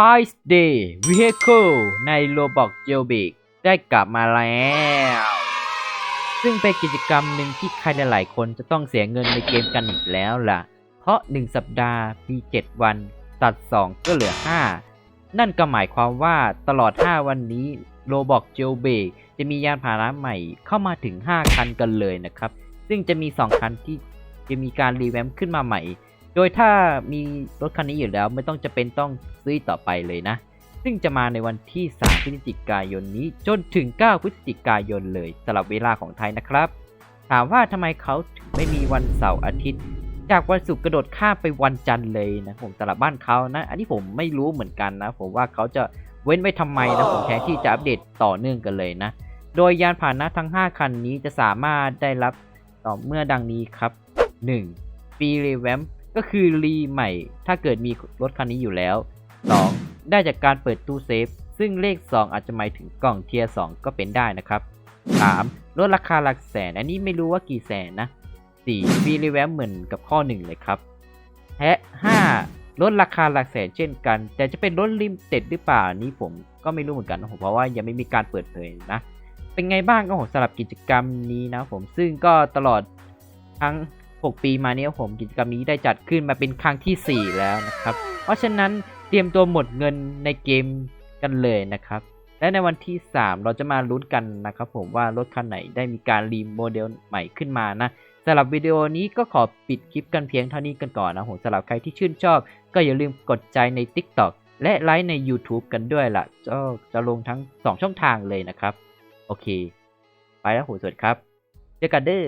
Five Day Vehicle ใน Roblox Jailbreak ได้กลับมาแล้ว ซึ่งเป็นกิจกรรมหนึ่งที่ใครหลายๆ คนจะต้องเสียเงินในเกมกันอีกแล้วล่ะ เพราะ 1 สัปดาห์มี 7 วัน ตัด 2 ก็เหลือ 5 นั่นก็หมายความว่าตลอด 5 วันนี้ Roblox Jailbreak จะมียานพาหนะใหม่เข้ามาถึง 5 คันกันเลยนะครับ ซึ่งจะมี 2 คันที่จะมีการรีแวมขึ้นมาใหม่ โดยถ้ามีรถคันนี้อยู่แล้วไม่ต้องจะเป็นต้องซื้อต่อไปเลยนะ ซึ่งจะมาในวันที่ 3 พฤศจิกายนนี้จนถึง 9 พฤศจิกายนเลยสำหรับเวลาของไทยนะครับ ถามว่าทำไมเขาถึงไม่มีวันเสาร์อาทิตย์ จากวันศุกร์กระโดดข้ามไปวันจันทร์เลยนะผมสำหรับบ้านเขานะ อันนี้ผมไม่รู้เหมือนกันนะ ผมว่าเขาจะเว้นไว้ทำไมนะผมแทนที่จะอัปเดตต่อเนื่องกันเลยนะ โดยยานพาหนะทั้ง 5 คันนี้จะสามารถได้รับต่อเมื่อดังนี้ครับ 1. ฟรีรีแวม ก็คือรีใหม่ถ้าเกิดมีรถคันนี้อยู่แล้ว 2. ได้จากการเปิดตู้เซฟ ซึ่งเลข 2 อาจจะหมายถึงกล่องเทียร์2ก็เป็นได้นะครับ 3. ลดราคาหลักแสน อันนี้ไม่รู้ว่ากี่แสนนะ 4. ฟรีรีแวมเหมือนกับข้อ 1 เลยครับและ 5. ลดราคาหลักแสนเช่นกัน แต่จะเป็นลดลิมเต็ดหรือเปล่านี้ผมก็ไม่รู้เหมือนกันนะผมเพราะว่ายังไม่มีการเปิดเผยนะ เป็นไงบ้างก็ผมสำหรับกิจกรรมนี้นะผมซึ่งก็ตลอดทั้ง 6 ปีมาเนี้ยผมกิจกรรมนี้ได้จัดขึ้นมาเป็นครั้งที่ 4 แล้วนะครับ เพราะฉะนั้นเตรียมตัวหมดเงินในเกมกันเลยนะครับ และในวันที่ 3 เราจะมาลุ้นกันนะครับผมว่ารถคันไหนได้มีการรีโมเดลใหม่ขึ้นมานะสำหรับวิดีโอนี้ก็ขอปิดคลิปกันเพียงเท่านี้กันก่อนนะผมสำหรับใครที่ชื่นชอบ ก็อย่าลืมกดใจใน TikTok และไลค์ใน YouTube กันด้วยล่ะจะจะลงทั้ง 2 ช่องทางเลยนะครับ โอเค ไปแล้วโหสวัสดีครับ เจอกันเด้อ